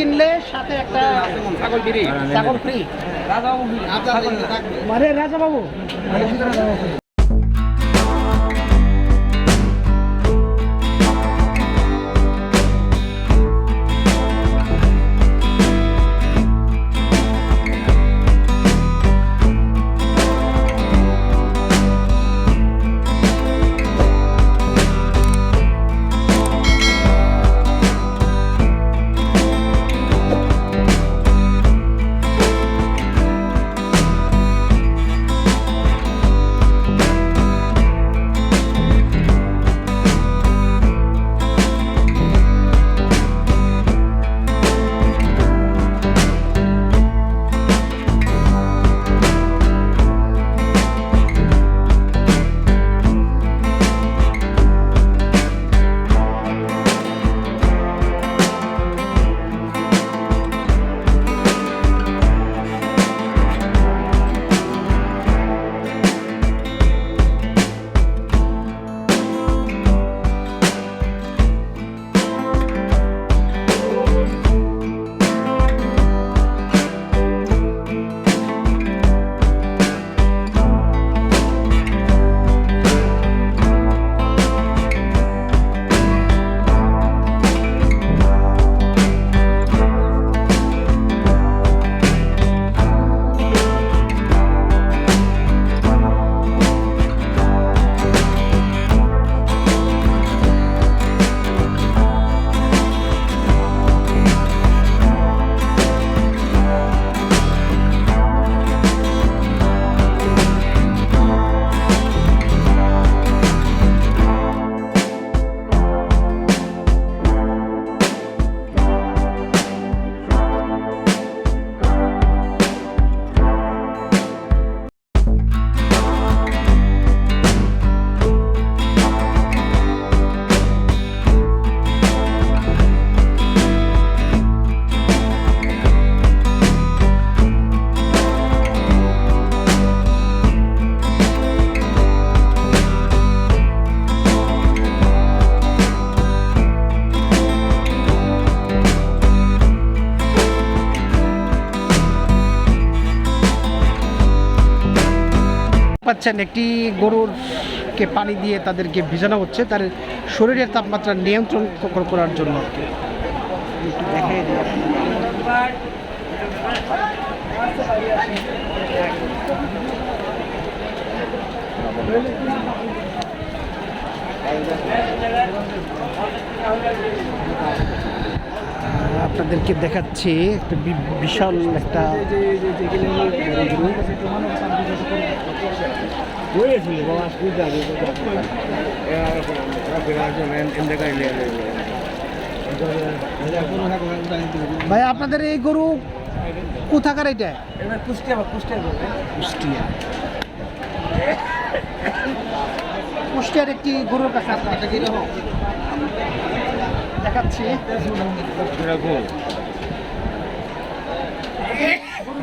কিনলে সাথে একটা ছাগল ফ্রি ছাগল ফ্রি মানে রাজা পাচ্ছেন একটি গরুর কে পানি দিয়ে তাদেরকে ভিজানো হচ্ছে। তার শরীরের তাপমাত্রা নিয়ন্ত্রণ করার জন্য আপনাদেরকে দেখাচ্ছি একটা বিশাল একটা ভাই, আপনাদের এই গরু কোথাকার এটা? কুষ্টিয়া। কুষ্টিয়া কুষ্টিয়ার একটি গরুর কাছে আপনাদের দেখাচ্ছি।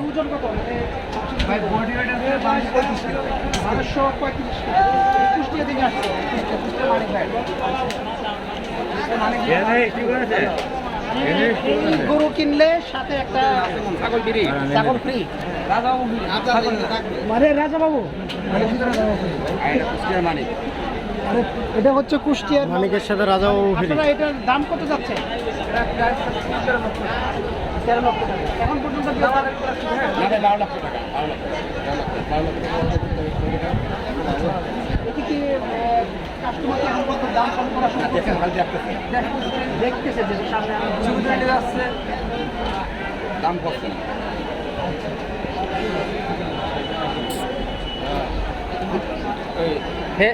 ওজন কত ভাই বডি ওয়েট আছে বারোশো পঁয়ত্রিশ কুষ্টিয়া থেকে আসছে কুষ্টিয়া মানিক ভাই গরু কিনলে সাথে একটা ছাগল বিড়ি। ছাগল ফ্রি মানে রাজা বাবু মানিক এটা হচ্ছে কুষ্টিয়ার মালিকের সাথে রাজা ও ফিরি। আপনারা এটার দাম কত যাচ্ছে? এখন পর্যন্ত কি কাস্টমারকে এখন পর্যন্ত দাম কম করা দেখতেছে। যে সামনে আমি দাম করছে না। হে